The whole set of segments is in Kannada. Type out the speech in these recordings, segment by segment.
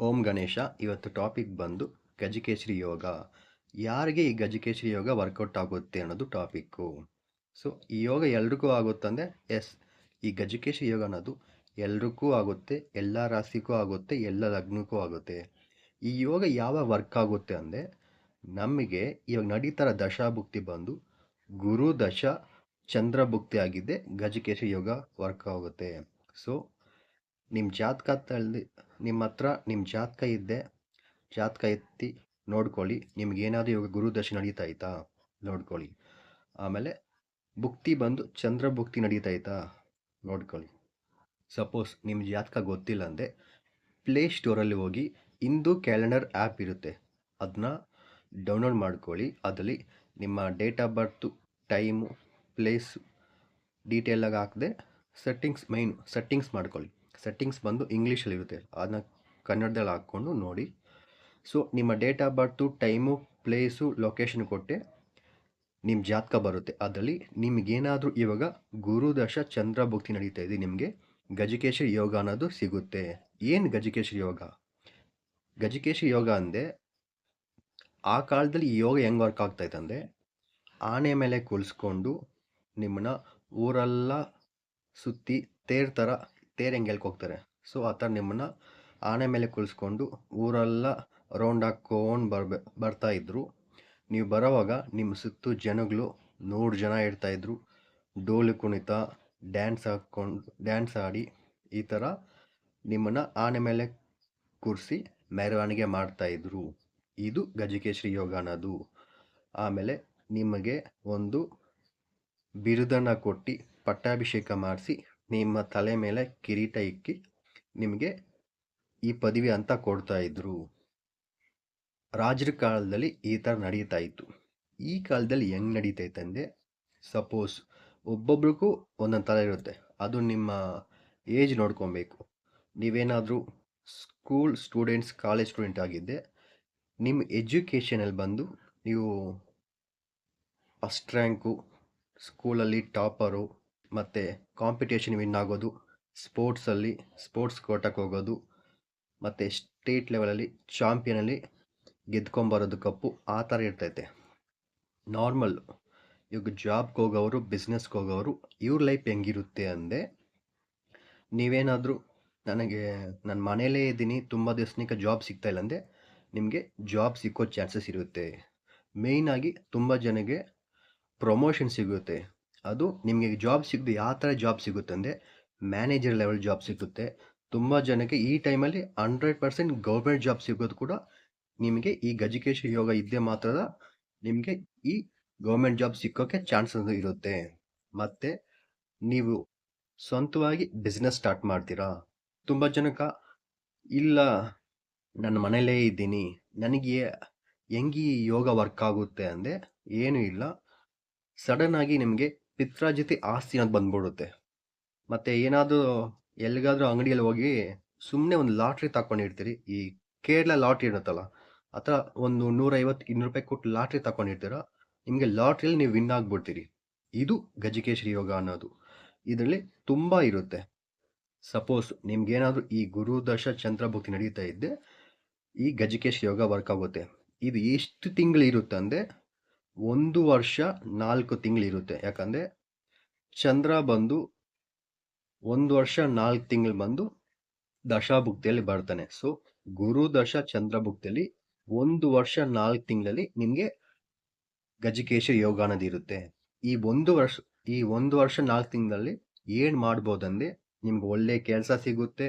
ಓಂ ಗಣೇಶ, ಇವತ್ತು ಟಾಪಿಕ್ ಬಂದು ಗಜಕೇಶ್ರಿ ಯೋಗ. ಯಾರಿಗೆ ಈ ಗಜಕೇಶ್ರಿ ಯೋಗ ವರ್ಕೌಟ್ ಆಗುತ್ತೆ ಅನ್ನೋದು ಟಾಪಿಕ್ಕು ಸೊ ಈ ಯೋಗ ಎಲ್ರಿಗೂ ಆಗುತ್ತಂದರೆ ಎಸ್ ಈ ಗಜಕೇಶ್ರಿ ಯೋಗ ಅನ್ನೋದು ಎಲ್ರಿಗೂ ಆಗುತ್ತೆ, ಎಲ್ಲ ರಾಶಿಗೂ ಆಗುತ್ತೆ, ಎಲ್ಲ ಲಗ್ನಕ್ಕೂ ಆಗುತ್ತೆ. ಈ ಯೋಗ ಯಾವಾಗ ವರ್ಕ್ ಆಗುತ್ತೆ ಅಂದರೆ, ನಮಗೆ ಇವಾಗ ನಡೀತಾರ ದಶಾಭುಕ್ತಿ ಬಂದು, ಗುರು ದಶ ಚಂದ್ರಭುಕ್ತಿ ಆಗಿದ್ದೆ ಗಜಕೇಶ್ರಿ ಯೋಗ ವರ್ಕ್ ಆಗುತ್ತೆ. ಸೊ ನಿಮ್ಮ ಜಾತಕ ತಳ್ಳಿ ನಿಮ್ಮ ಹತ್ರ ನಿಮ್ಮ ಜಾತಕ ಇದ್ದೆ, ಜಾತಕ ಎತ್ತಿ ನೋಡ್ಕೊಳ್ಳಿ. ನಿಮಗೇನಾದರೂ ಇವಾಗ ಗುರುದಶೆ ನಡೀತಾ ಐತಾ ನೋಡ್ಕೊಳ್ಳಿ. ಆಮೇಲೆ ಭುಕ್ತಿ ಬಂದು ಚಂದ್ರ ಭುಕ್ತಿ ನಡೀತಾ ಐತಾ ನೋಡ್ಕೊಳ್ಳಿ. ಸಪೋಸ್ ನಿಮ್ಮ ಜಾತಕ ಗೊತ್ತಿಲ್ಲ ಅಂದರೆ ಪ್ಲೇ ಸ್ಟೋರಲ್ಲಿ ಹೋಗಿ ಇಂದು ಕ್ಯಾಲೆಂಡರ್ ಆ್ಯಪ್ ಇರುತ್ತೆ. ಅದನ್ನ ಡೌನ್ಲೋಡ್ ಮಾಡ್ಕೊಳ್ಳಿ. ಅದರಲ್ಲಿ ನಿಮ್ಮ date of birth time place ಡೀಟೇಲಾಗಿ ಹಾಕದೆ ಸೆಟ್ಟಿಂಗ್ಸ್ ಮೈನ್ ಸೆಟ್ಟಿಂಗ್ಸ್ ಮಾಡ್ಕೊಳ್ಳಿ. ಸೆಟ್ಟಿಂಗ್ಸ್ ಬಂದು ಇಂಗ್ಲೀಷಲ್ಲಿರುತ್ತೆ ಅದನ್ನ ಕನ್ನಡದಲ್ಲಿ ಹಾಕ್ಕೊಂಡು ನೋಡಿ. ಸೊ ನಿಮ್ಮ date of birth time place location ಕೊಟ್ಟೆ ನಿಮ್ಮ ಜಾತಕ ಬರುತ್ತೆ. ಅದರಲ್ಲಿ ನಿಮಗೇನಾದರೂ ಇವಾಗ ಗುರುದಶ ಚಂದ್ರ ಭಕ್ತಿ ನಡೀತಾ ಇದೆ, ನಿಮಗೆ ಗಜಕೇಶರಿ ಯೋಗ ಅನ್ನೋದು ಸಿಗುತ್ತೆ. ಏನು ಗಜಕೇಶರಿ ಯೋಗ? ಗಜಕೇಶರಿ ಯೋಗ ಅಂದರೆ ಆ ಕಾಲದಲ್ಲಿ ಯೋಗ ಹೆಂಗೆ ವರ್ಕ್ ಆಗ್ತಾಯಿತ್ತು ಅಂದರೆ, ಆನೆ ಮೇಲೆ ಕುಳಿಸ್ಕೊಂಡು ನಿಮ್ಮನ್ನ ಊರೆಲ್ಲ ಸುತ್ತಿ ತೇರ್ ಥರ ತೇರು ಹೆಂಗೆ ಹೋಗ್ತಾರೆ. ಸೊ ಆ ಥರ ನಿಮ್ಮನ್ನು ಆನೆ ಮೇಲೆ ಕುಳಿಸ್ಕೊಂಡು ಊರೆಲ್ಲ ರೌಂಡ್ ಹಾಕ್ಕೊಂಡು ಬರ್ಬೆ ಬರ್ತಾಯಿದ್ರು ನೀವು ಬರೋವಾಗ ನಿಮ್ಮ ಸುತ್ತು ಜನಗಳು ನೂರು ಜನ ಇರ್ತಾಯಿದ್ರು ಡೋಲು ಕುಣಿತ ಡ್ಯಾನ್ಸ್ ಹಾಕ್ಕೊಂಡು ಡ್ಯಾನ್ಸ್ ಆಡಿ ಈ ಥರ ನಿಮ್ಮನ್ನು ಆನೆ ಮೇಲೆ ಕೂರಿಸಿ ಮೆರವಣಿಗೆ ಮಾಡ್ತಾಯಿದ್ರು ಇದು ಗಜಕೇಶ್ರಿ ಯೋಗ ಅನ್ನೋದು. ಆಮೇಲೆ ನಿಮಗೆ ಒಂದು ಬಿರುದನ್ನು ಕೊಟ್ಟು ಪಟ್ಟಾಭಿಷೇಕ ಮಾಡಿಸಿ ನಿಮ್ಮ ತಲೆ ಮೇಲೆ ಕಿರೀಟ ಇಕ್ಕಿ ನಿಮಗೆ ಈ ಪದವಿ ಅಂತ ಕೊಡ್ತಾ ಇದ್ರು. ರಾಜರ ಕಾಲದಲ್ಲಿ ಈ ಥರ ನಡೀತಾ ಇತ್ತು. ಈ ಕಾಲದಲ್ಲಿ ಹೆಂಗೆ ನಡೀತೈತೆ ಅಂದರೆ ಸಪೋಸ್ ಒಬ್ಬೊಬ್ರಿಗೂ ಒಂದೊಂದು ಥರ ಇರುತ್ತೆ. ಅದು ನಿಮ್ಮ ಏಜ್ ನೋಡ್ಕೊಬೇಕು. ನೀವೇನಾದರೂ ಸ್ಕೂಲ್ ಸ್ಟೂಡೆಂಟ್ಸ್ ಕಾಲೇಜ್ ಸ್ಟೂಡೆಂಟ್ ಆಗಿದ್ದೆ ನಿಮ್ಮ ಎಜುಕೇಷನಲ್ಲಿ ಬಂದು ನೀವು ಫಸ್ಟ್ ರ್ಯಾಂಕು ಸ್ಕೂಲಲ್ಲಿ ಟಾಪರು ಮತ್ತು ಕಾಂಪಿಟೇಷನ್ ವಿನ್ ಆಗೋದು ಸ್ಪೋರ್ಟ್ಸಲ್ಲಿ ಸ್ಪೋರ್ಟ್ಸ್ ಕೋಟಕ್ಕೆ ಹೋಗೋದು, ಮತ್ತು ಸ್ಟೇಟ್ ಲೆವೆಲಲ್ಲಿ ಚಾಂಪಿಯನಲ್ಲಿ ಗೆದ್ಕೊಂಬರೋದು ಕಪ್ಪು, ಆ ಥರ ಇರ್ತೈತೆ. ನಾರ್ಮಲ್ ಇವಾಗ ಜಾಬ್ಗೆ ಹೋಗೋರು ಬಿಸ್ನೆಸ್ಗೆ ಹೋಗೋರು ಇವ್ರ ಲೈಫ್ ಹೆಂಗಿರುತ್ತೆ ಅಂದೆ ನೀವೇನಾದರೂ ನನಗೆ ನನ್ನ ಮನೇಲೇ ಇದ್ದೀನಿ, ತುಂಬ ದಿವಸನಿಕ ಜಾಬ್ ಸಿಗ್ತಾ ಇಲ್ಲ ಅಂದರೆ, ನಿಮಗೆ ಜಾಬ್ ಸಿಕ್ಕೋ ಚಾನ್ಸಸ್ ಇರುತ್ತೆ. ಮೇಯ್ನಾಗಿ ತುಂಬ ಜನಗೆ ಪ್ರಮೋಷನ್ ಸಿಗುತ್ತೆ. ಅದು ನಿಮಗೆ ಜಾಬ್ ಸಿಗದೆ ಯಾವ ಥರ ಜಾಬ್ ಸಿಗುತ್ತೆ ಅಂದರೆ ಮ್ಯಾನೇಜರ್ ಲೆವೆಲ್ ಜಾಬ್ ಸಿಗುತ್ತೆ. ತುಂಬ ಜನಕ್ಕೆ ಈ ಟೈಮಲ್ಲಿ ಹಂಡ್ರೆಡ್ ಪರ್ಸೆಂಟ್ ಗೌರ್ಮೆಂಟ್ ಜಾಬ್ ಸಿಗೋದು ಕೂಡ ನಿಮಗೆ ಈ ಗಜಿಕೇಶ ಯೋಗ ಇದ್ದೇ ಮಾತ್ರದ ನಿಮಗೆ ಈ ಗೌರ್ಮೆಂಟ್ ಜಾಬ್ ಸಿಕ್ಕೋಕ್ಕೆ ಚಾನ್ಸಸ್ ಇರುತ್ತೆ. ಮತ್ತು ನೀವು ಸ್ವಂತವಾಗಿ ಬಿಸ್ನೆಸ್ ಸ್ಟಾರ್ಟ್ ಮಾಡ್ತೀರಾ? ತುಂಬ ಜನಕ್ಕೆ, ಇಲ್ಲ, ನನ್ನ ಮನೇಲೇ ಇದ್ದೀನಿ. ನನಗೆ ಹೆಂಗೆ ಯೋಗ ವರ್ಕ್ ಆಗುತ್ತೆ? ಅಂದರೆ ಏನೂ ಇಲ್ಲ. ಸಡನ್ ಆಗಿ ನಿಮಗೆ ಪಿತ್ರಾಜಿತಿ ಆಸ್ತಿ ಅನ್ನೋದು ಬಂದ್ಬಿಡುತ್ತೆ. ಮತ್ತು ಏನಾದರೂ ಎಲ್ಲಿಗಾದರೂ ಅಂಗಡಿಯಲ್ಲಿ ಹೋಗಿ ಸುಮ್ಮನೆ ಒಂದು ಲಾಟ್ರಿ ತಗೊಂಡಿರ್ತೀರಿ ಈ ಕೇರಳ ಲಾಟ್ರಿ ಇರುತ್ತಲ್ಲ, ಆ ಥರ ಒಂದು ನೂರೈವತ್ತು ಇನ್ನೂರು ರೂಪಾಯಿ ಕೊಟ್ಟು ಲಾಟ್ರಿ ತಗೊಂಡಿರ್ತೀರ ನಿಮಗೆ ಲಾಟ್ರಿಯಲ್ಲಿ ನೀವು ವಿನ್ ಆಗಿಬಿಡ್ತೀರಿ. ಇದು ಗಜಕೇಶ್ವರಿ ಯೋಗ ಅನ್ನೋದು. ಇದರಲ್ಲಿ ತುಂಬ ಇರುತ್ತೆ. ಸಪೋಸ್ ನಿಮ್ಗೇನಾದರೂ ಈ ಗುರುದಶ ಚಂದ್ರಭಕ್ತಿ ನಡೀತಾ ಇದ್ದೆ, ಈ ಗಜಕೇಶ್ ಯೋಗ ವರ್ಕ್ ಆಗುತ್ತೆ. ಇದು ಎಷ್ಟು ತಿಂಗಳು ಇರುತ್ತೆ ಅಂದರೆ ಒಂದು ವರ್ಷ ನಾಲ್ಕು ತಿಂಗಳಿರುತ್ತೆ. ಯಾಕಂದರೆ ಚಂದ್ರ ಬಂದು ಒಂದು ವರ್ಷ ನಾಲ್ಕು ತಿಂಗಳು ಬಂದು ದಶಾಭುಕ್ತಿಯಲ್ಲಿ ಬರ್ತಾನೆ. ಸೊ ಗುರು ದಶ ಚಂದ್ರಭುಕ್ತಿಯಲ್ಲಿ ಒಂದು ವರ್ಷ ನಾಲ್ಕು ತಿಂಗಳಲ್ಲಿ ನಿಮಗೆ ಗಜಕೇಶ ಯೋಗ ಅನ್ನೋದು ಇರುತ್ತೆ. ಈ ಒಂದು ವರ್ಷ, ಈ ಒಂದು ವರ್ಷ ನಾಲ್ಕು ತಿಂಗಳಲ್ಲಿ ಏನು ಮಾಡ್ಬೋದಂದ್ರೆ ನಿಮ್ಗೆ ಒಳ್ಳೆ ಕೆಲಸ ಸಿಗುತ್ತೆ,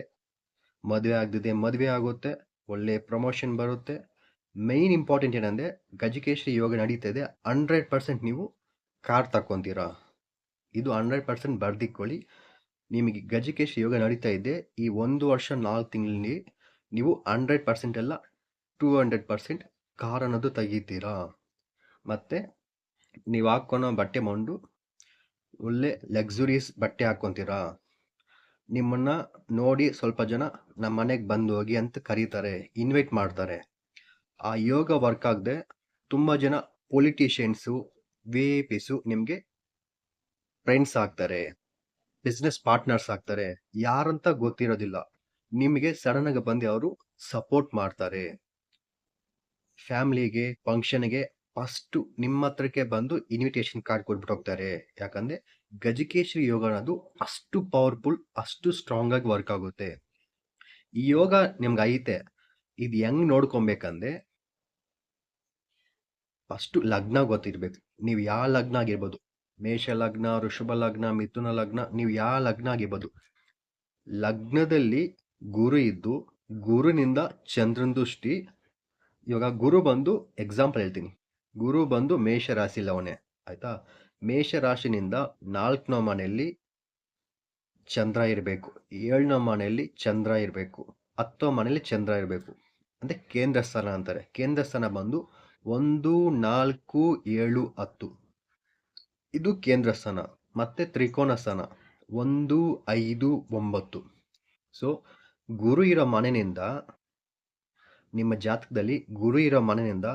ಮದುವೆ ಆಗದಿದೆ ಮದುವೆ ಆಗುತ್ತೆ, ಒಳ್ಳೆ ಪ್ರಮೋಷನ್ ಬರುತ್ತೆ. ಮೈನ್ ಇಂಪಾರ್ಟೆಂಟ್ ಏನಂದರೆ ಗಜಕೇಶ್ವರಿ ಯೋಗ ನಡೀತಾ ಇದೆ. ಹಂಡ್ರೆಡ್ ಪರ್ಸೆಂಟ್ ನೀವು ಕಾರ್ ತಕ್ಕೊತೀರಾ. ಇದು ಹಂಡ್ರೆಡ್ ಪರ್ಸೆಂಟ್ ಬರ್ದಿಕ್ಕೊಳ್ಳಿ ನಿಮಗೆ ಗಜಕೇಶ್ವರಿ ಯೋಗ ನಡೀತಾ ಇದೆ. ಈ ಒಂದು ವರ್ಷ ನಾಲ್ಕು ತಿಂಗಳಲ್ಲಿ ನೀವು ಹಂಡ್ರೆಡ್ ಪರ್ಸೆಂಟ್ ಎಲ್ಲ ಟೂ ಹಂಡ್ರೆಡ್ ಪರ್ಸೆಂಟ್ ಕಾರ್ ಅನ್ನೋದು ತೆಗಿತೀರಾ. ಮತ್ತು ನೀವು ಹಾಕ್ಕೊಳೋ ಬಟ್ಟೆ ಮಂಡು ಒಳ್ಳೆ ಲಕ್ಸುರಿಯಸ್ ಬಟ್ಟೆ ಹಾಕ್ಕೊತೀರಾ. ನಿಮ್ಮನ್ನು ನೋಡಿ ಸ್ವಲ್ಪ ಜನ ನಮ್ಮ ಮನೆಗೆ ಬಂದು ಹೋಗಿ ಅಂತ ಕರೀತಾರೆ ಇನ್ವೈಟ್ ಮಾಡ್ತಾರೆ. ಆ ಯೋಗ ವರ್ಕ್ ಆಗದೆ ತುಂಬ ಜನ ಪೊಲಿಟಿಷಿಯನ್ಸು ವಿ ಐ ಪಿಸು ನಿಮಗೆ ಫ್ರೆಂಡ್ಸ್ ಆಗ್ತಾರೆ ಬಿಸ್ನೆಸ್ ಪಾರ್ಟ್ನರ್ಸ್ ಆಗ್ತಾರೆ, ಯಾರಂತ ಗೊತ್ತಿರೋದಿಲ್ಲ. ನಿಮಗೆ ಸಡನ್ ಆಗಿ ಬಂದು ಅವರು ಸಪೋರ್ಟ್ ಮಾಡ್ತಾರೆ. ಫ್ಯಾಮಿಲಿಗೆ ಫಂಕ್ಷನ್ಗೆ ಫಸ್ಟು ನಿಮ್ಮ ಹತ್ರಕ್ಕೆ ಬಂದು ಇನ್ವಿಟೇಷನ್ ಕಾರ್ಡ್ ಕೊಟ್ಬಿಟ್ಟು ಹೋಗ್ತಾರೆ. ಯಾಕಂದ್ರೆ ಗಜಕೇಶ್ವರಿ ಯೋಗ ಅನ್ನೋದು ಅಷ್ಟು ಪವರ್ಫುಲ್ ಅಷ್ಟು ಸ್ಟ್ರಾಂಗ್ ಆಗಿ ವರ್ಕ್ ಆಗುತ್ತೆ. ಈ ಯೋಗ ನಿಮ್ಗೆ ಐತೆ. ಇದು ಹೆಂಗ್ ನೋಡ್ಕೊಬೇಕಂದ್ರೆ, ಫಸ್ಟ್ ಲಗ್ನ ಗೊತ್ತಿರ್ಬೇಕು. ನೀವು ಯಾವ ಲಗ್ನ ಆಗಿರ್ಬೋದು? ಮೇಷ ಲಗ್ನ ಋಷಭ ಲಗ್ನ, ಮಿಥುನ ಲಗ್ನ, ನೀವು ಯಾವ ಲಗ್ನ ಆಗಿರ್ಬೋದು? ಲಗ್ನದಲ್ಲಿ ಗುರು ಇದ್ದು, ಗುರುನಿಂದ ಚಂದ್ರನ ದೃಷ್ಟಿ, ಇವಾಗ ಗುರು ಬಂದು ಎಕ್ಸಾಂಪಲ್ ಹೇಳ್ತೀನಿ. ಗುರು ಬಂದು ಮೇಷ ರಾಶಿ ಲವಣೆ ಆಯ್ತಾ? ಮೇಷ ರಾಶಿನಿಂದ ನಾಲ್ಕನೇ ಮನೆಯಲ್ಲಿ ಚಂದ್ರ ಇರಬೇಕು. ಏಳನೇ ಮನೆಯಲ್ಲಿ ಚಂದ್ರ ಇರಬೇಕು. ಹತ್ತೋ ಮನೆಯಲ್ಲಿ ಚಂದ್ರ ಇರಬೇಕು. ಅಂದರೆ ಕೇಂದ್ರ ಸ್ಥಾನ ಅಂತಾರೆ. ಕೇಂದ್ರ ಸ್ಥಾನ ಬಂದು ಒಂದು, ನಾಲ್ಕು, ಏಳು, ಹತ್ತು. ಇದು ಕೇಂದ್ರ ಸ್ಥಾನ. ಮತ್ತು ತ್ರಿಕೋನ ಸ್ಥಾನ. ಒಂದು, ಐದು, ಒಂಬತ್ತು. ಸೊ ಗುರು ಇರೋ ಮನೆಯಿಂದ, ನಿಮ್ಮ ಜಾತಕದಲ್ಲಿ ಗುರು ಇರೋ ಮನೆಯಿಂದ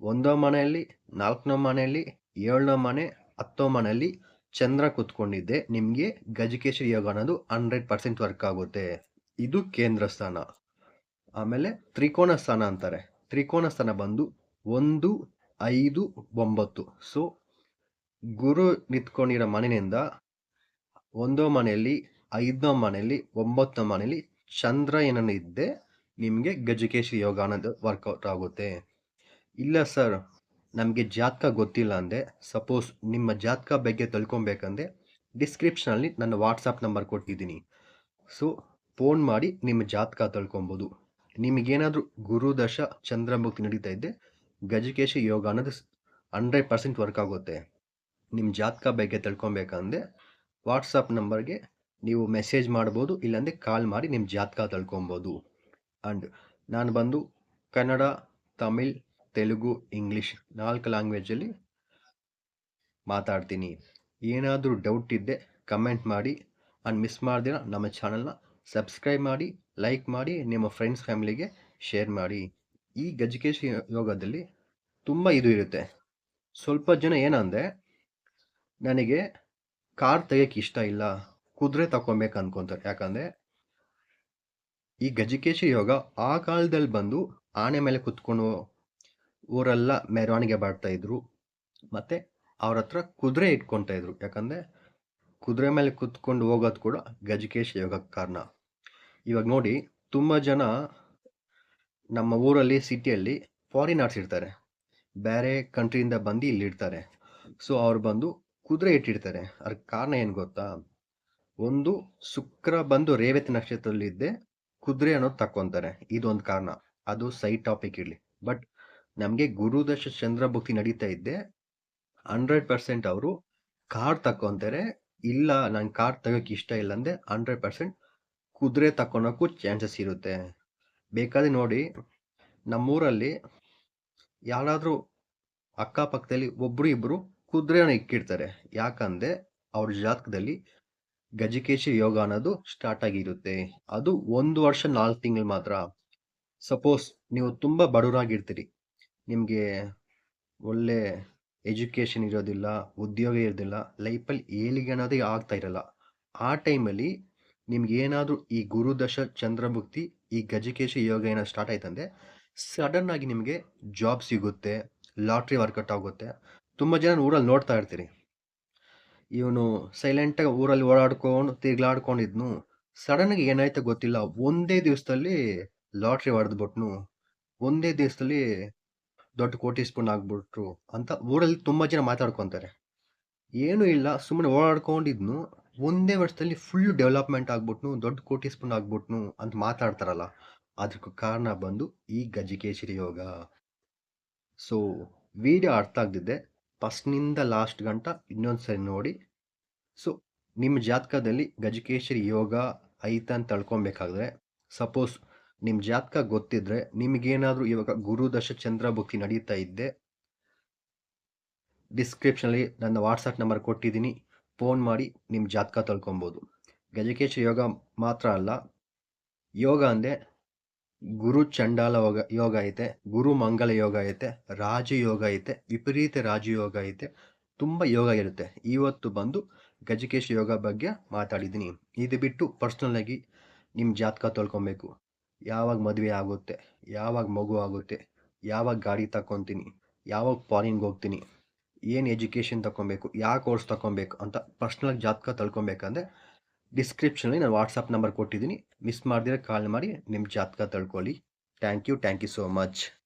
ಒಂದೋ ಮನೆಯಲ್ಲಿ ನಾಲ್ಕನೇ ಮನೆಯಲ್ಲಿ ಏಳನೇ ಮನೆ, ಹತ್ತೋ ಮನೆಯಲ್ಲಿ ಚಂದ್ರ ಕೂತ್ಕೊಂಡಿದ್ದೆ. ನಿಮಗೆ ಗಜಕೇಶ್ವರಿ ಯೋಗ ಅನ್ನೋದು ಹಂಡ್ರೆಡ್ ಪರ್ಸೆಂಟ್ ವರ್ಕ್ ಆಗುತ್ತೆ. ಇದು ಕೇಂದ್ರ ಸ್ಥಾನ. ಆಮೇಲೆ ತ್ರಿಕೋನ ಸ್ಥಾನ ಅಂತಾರೆ. ತ್ರಿಕೋನ ಸ್ಥಾನ ಬಂದು ಒಂದು, ಐದು, ಒಂಬತ್ತು. ಸೊ ಗುರು ನಿಂತ್ಕೊಂಡಿರೋ ಮನೆಯಿಂದ ಒಂದೋ ಮನೆಯಲ್ಲಿ ಐದನೋ ಮನೆಯಲ್ಲಿ ಒಂಬತ್ತನೇ ಮನೆಯಲ್ಲಿ ಚಂದ್ರ ಏನನ್ನು ಇದ್ದೆ ನಿಮಗೆ ಗಜಕೇಶ್ವರಿ ಯೋಗ ಅನ್ನೋದು ವರ್ಕೌಟ್ ಆಗುತ್ತೆ. ಇಲ್ಲ ಸರ್ ನಮಗೆ ಜಾತಕ ಗೊತ್ತಿಲ್ಲ ಅಂದರೆ ಸಪೋಸ್ ನಿಮ್ಮ ಜಾತಕ ಬಗ್ಗೆ ತಿಳ್ಕೊಬೇಕಂದ್ರೆ ಡಿಸ್ಕ್ರಿಪ್ಷನಲ್ಲಿ ನನ್ನ ವಾಟ್ಸಪ್ ನಂಬರ್ ಕೊಟ್ಟಿದ್ದೀನಿ. ಸೊ ಫೋನ್ ಮಾಡಿ ನಿಮ್ಮ ಜಾತಕ ತಿಳ್ಕೊಬೋದು. ನಿಮಗೇನಾದರೂ ಗುರುದಶ ಚಂದ್ರಮುಖಿ ನಡೀತಾ ಇದ್ದೆ ಗಜಕೇಶ ಯೋಗ ಅನ್ನೋದು ಹಂಡ್ರೆಡ್ ಪರ್ಸೆಂಟ್ ವರ್ಕ್ ಆಗುತ್ತೆ. ನಿಮ್ಮ ಜಾತಕ ಬಗ್ಗೆ ತಿಳ್ಕೊಬೇಕಂದ್ರೆ ವಾಟ್ಸಪ್ ನಂಬರ್ಗೆ ನೀವು ಮೆಸೇಜ್ ಮಾಡ್ಬೋದು, ಇಲ್ಲಾಂದರೆ ಕಾಲ್ ಮಾಡಿ ನಿಮ್ಮ ಜಾತಕ ತಿಳ್ಕೊಬೋದು. ಆ್ಯಂಡ್ ನಾನು ಬಂದು ಕನ್ನಡ, ತಮಿಳ್, ತೆಲುಗು ಇಂಗ್ಲೀಷ್ ನಾಲ್ಕು ಲ್ಯಾಂಗ್ವೇಜಲ್ಲಿ ಮಾತಾಡ್ತೀನಿ. ಏನಾದರೂ ಡೌಟ್ ಇದ್ದೆ ಕಮೆಂಟ್ ಮಾಡಿ. ಆ್ಯಂಡ್ ಮಿಸ್ ಮಾಡ್ದಿರ ನಮ್ಮ ಚಾನಲ್ನ ಸಬ್ಸ್ಕ್ರೈಬ್ ಮಾಡಿ ಲೈಕ್ ಮಾಡಿ, ನಿಮ್ಮ ಫ್ರೆಂಡ್ಸ್ ಫ್ಯಾಮಿಲಿಗೆ ಶೇರ್ ಮಾಡಿ. ಈ ಗಜಕೇಶ ಯೋಗದಲ್ಲಿ ತುಂಬ ಇದು ಇರುತ್ತೆ. ಸ್ವಲ್ಪ ಜನ ಏನಂದರೆ, ನನಗೆ ಕಾರ್ ತೆಗಿಯೋಕ್ಕೆ ಇಷ್ಟ ಇಲ್ಲ, ಕುದುರೆ ತಗೊಬೇಕು ಅನ್ಕೊತಾರೆ. ಯಾಕಂದರೆ, ಈ ಗಜಕೇಶ ಯೋಗ ಆ ಕಾಲದಲ್ಲಿ ಬಂದು ಆನೆ ಮೇಲೆ ಕುತ್ಕೊಂಡು ಊರೆಲ್ಲ ಮೆರವಣಿಗೆ ಮಾಡ್ತಾ ಇದ್ರು. ಮತ್ತೆ ಅವ್ರ ಹತ್ರ ಕುದುರೆ ಇಟ್ಕೊತಾ ಇದ್ರು. ಯಾಕಂದರೆ, ಕುದುರೆ ಮೇಲೆ ಕುತ್ಕೊಂಡು ಹೋಗೋದು ಕೂಡ ಗಜಕೇಶ ಯೋಗಕ್ಕೆ ಕಾರಣ. ಇವಾಗ ನೋಡಿ ತುಂಬ ಜನ ನಮ್ಮ ಊರಲ್ಲಿ ಸಿಟಿಯಲ್ಲಿ ಫಾರಿನರ್ಸ್ ಇರ್ತಾರೆ. ಬೇರೆ ಕಂಟ್ರಿಯಿಂದ ಬಂದು ಇಲ್ಲಿ ಇರ್ತಾರೆ. ಸೊ ಅವ್ರು ಬಂದು ಕುದುರೆ ಇಟ್ಟಿರ್ತಾರೆ. ಅದ್ರ ಕಾರಣ ಏನು ಗೊತ್ತಾ? ಒಂದು ಶುಕ್ರ ಬಂದು ರೇವತಿ ನಕ್ಷತ್ರದಲ್ಲಿದ್ದೆ ಕುದುರೆ ಅನ್ನೋದು ತಕ್ಕೊಂತಾರೆ. ಇದೊಂದು ಕಾರಣ. ಅದು ಸೈಡ್ ಟಾಪಿಕ್ ಇರಲಿ. ಬಟ್ ನಮಗೆ ಗುರುದಶ ಚಂದ್ರಭುಕ್ತಿ ನಡೀತಾ ಇದ್ದೆ ಹಂಡ್ರೆಡ್ ಪರ್ಸೆಂಟ್ ಅವರು ಕಾರ್ ತಕ್ಕೊಂತಾರೆ. ಇಲ್ಲ ನಾನು ಕಾರ್ ತೆಗೋಕೆ ಇಷ್ಟ ಇಲ್ಲ ಅಂದರೆ ಹಂಡ್ರೆಡ್ ಪರ್ಸೆಂಟ್ ಕುದುರೆ ತಕ್ಕೊಳಕ್ಕೂ ಚಾನ್ಸಸ್ ಇರುತ್ತೆ. ಬೇಕಾದ್ರೆ ನೋಡಿ, ನಮ್ಮೂರಲ್ಲಿ ಯಾರಾದರೂ ಅಕ್ಕಪಕ್ಕದಲ್ಲಿ ಒಬ್ಬರು ಇಬ್ಬರು ಕುದುರೆನ ಇಕ್ಕಿರ್ತಾರೆ. ಯಾಕಂದರೆ ಅವ್ರ ಜಾತಕದಲ್ಲಿ ಗಜಕೇಶ ಯೋಗ ಅನ್ನೋದು ಸ್ಟಾರ್ಟ್ ಆಗಿರುತ್ತೆ. ಅದು ಒಂದು ವರ್ಷ ನಾಲ್ಕು ತಿಂಗಳು ಮಾತ್ರ. ಸಪೋಸ್ ನೀವು ತುಂಬ ಬಡವರಾಗಿರ್ತೀರಿ. ನಿಮಗೆ ಒಳ್ಳೆ ಎಜುಕೇಷನ್ ಇರೋದಿಲ್ಲ, ಉದ್ಯೋಗ ಇರೋದಿಲ್ಲ ಲೈಫಲ್ಲಿ ಏಳಿಗೆ ಅನ್ನೋದೇ ಆಗ್ತಾ ಇರಲ್ಲ. ಆ ಟೈಮಲ್ಲಿ ನಿಮ್ಗೆ ಏನಾದರೂ ಈ ಗುರುದಶ ಚಂದ್ರಭುಕ್ತಿ ಈ ಗಜಕೇಶ ಯೋಗ ಏನಾದ್ರು ಸ್ಟಾರ್ಟ್ ಆಯ್ತಂದ್ರೆ ಸಡನ್ ಆಗಿ ನಿಮಗೆ ಜಾಬ್ ಸಿಗುತ್ತೆ ಲಾಟ್ರಿ ವರ್ಕೌಟ್ ಆಗುತ್ತೆ. ತುಂಬ ಜನ ಊರಲ್ಲಿ ನೋಡ್ತಾ ಇರ್ತೀರಿ. ಇವನು ಸೈಲೆಂಟಾಗಿ ಊರಲ್ಲಿ ಓಡಾಡ್ಕೊಂಡು, ತಿರ್ಗ್ಲಾಡ್ಕೊಂಡಿದ್ನು. ಸಡನ್ನಾಗಿ ಏನಾಯ್ತು ಗೊತ್ತಿಲ್ಲ. ಒಂದೇ ದಿವಸದಲ್ಲಿ ಲಾಟ್ರಿ ಹೊಡೆದ್ಬಿಟ್ನು. ಒಂದೇ ದಿವಸದಲ್ಲಿ ದೊಡ್ಡ ಕೋಟಿ ಸ್ಪೂನ್ ಆಗ್ಬಿಟ್ರು ಅಂತ ಊರಲ್ಲಿ ತುಂಬ ಜನ ಮಾತಾಡ್ಕೊತಾರೆ. ಏನೂ ಇಲ್ಲ ಸುಮ್ಮನೆ ಓಡಾಡ್ಕೊಂಡಿದ್ನು. ಒಂದೇ ವರ್ಷದಲ್ಲಿ ಫುಲ್ ಡೆವಲಪ್ಮೆಂಟ್ ಆಗ್ಬಿಟ್ನು, ದೊಡ್ಡ ಕೋಟಿ ಸ್ಪೂನ್ ಆಗ್ಬಿಟ್ನು ಅಂತ ಮಾತಾಡ್ತಾರಲ್ಲ ಅದಕ್ಕೆ ಕಾರಣ ಬಂದು ಈ ಗಜಕೇಶರಿ ಯೋಗ. ಸೊ ವಿಡಿಯೋ ಅರ್ಥ ಆಗದಿದ್ದೆ. ಫಸ್ಟ್ನಿಂದ ಲಾಸ್ಟ್ ಗಂಟ ಇನ್ನೊಂದು ಸರಿ ನೋಡಿ. ಸೊ ನಿಮ್ಮ ಜಾತಕದಲ್ಲಿ ಗಜಕೇಶರಿ ಯೋಗ ಐತ ಅಂತ ತಳ್ಕೊಬೇಕಾದ್ರೆ ಸಪೋಸ್ ನಿಮ್ಮ ಜಾತಕ ಗೊತ್ತಿದ್ರೆ, ನಿಮಗೇನಾದರೂ ಇವಾಗ ಗುರುದಶ ಚಂದ್ರ ಭಕ್ತಿ ನಡೀತಾ ಇದ್ದೆ ಡಿಸ್ಕ್ರಿಪ್ಷನಲ್ಲಿ ನನ್ನ ವಾಟ್ಸಪ್ ನಂಬರ್ ಕೊಟ್ಟಿದ್ದೀನಿ. ಫೋನ್ ಮಾಡಿ ನಿಮ್ಮ ಜಾತಕ ತಳ್ಕೊಬೋದು. ಗಜಕೇಶ ಯೋಗ ಮಾತ್ರ ಅಲ್ಲ, ಯೋಗ ಅಂದರೆ ಗುರು ಚಂಡಾಲ ಯೋಗ ಯೋಗ ಐತೆ, ಗುರು ಮಂಗಲ ಯೋಗ ಐತೆ ರಾಜಯೋಗ ಐತೆ, ವಿಪರೀತ ರಾಜಯೋಗ ಐತೆ, ತುಂಬ ಯೋಗ ಇರುತ್ತೆ. ಇವತ್ತು ಬಂದು ಗಜಕೇಶ ಯೋಗ ಬಗ್ಗೆ ಮಾತಾಡಿದ್ದೀನಿ. ಇದು ಬಿಟ್ಟು ಪರ್ಸ್ನಲ್ಲಾಗಿ ನಿಮ್ಮ ಜಾತಕ ತೊಳ್ಕೊಬೇಕು. ಯಾವಾಗ ಮದುವೆ ಆಗುತ್ತೆ, ಯಾವಾಗ ಮಗು ಆಗುತ್ತೆ, ಯಾವಾಗ ಗಾಡಿ ತಗೊತೀನಿ ಯಾವಾಗ ಫಾರಿನ್ಗೆ ಹೋಗ್ತೀನಿ ಏನು ಎಜುಕೇಷನ್ ತಗೊಬೇಕು ಯಾವ ಕೋರ್ಸ್ ತಗೊಬೇಕು ಅಂತ ಪರ್ಸ್ನಲ್ ಜಾತಕ ತಳ್ಕೊಬೇಕಂದ್ರೆ ಡಿಸ್ಕ್ರಿಪ್ಷನಲ್ಲಿ ನಾನು ವಾಟ್ಸಪ್ ನಂಬರ್ ಕೊಟ್ಟಿದ್ದೀನಿ. ಮಿಸ್ ಮಾಡ್ದಿರ ಕಾಲ್ ಮಾಡಿ ನಿಮ್ಮ ಜಾತಕ ತಳ್ಕೊಳ್ಳಿ. Thank you thank you so much.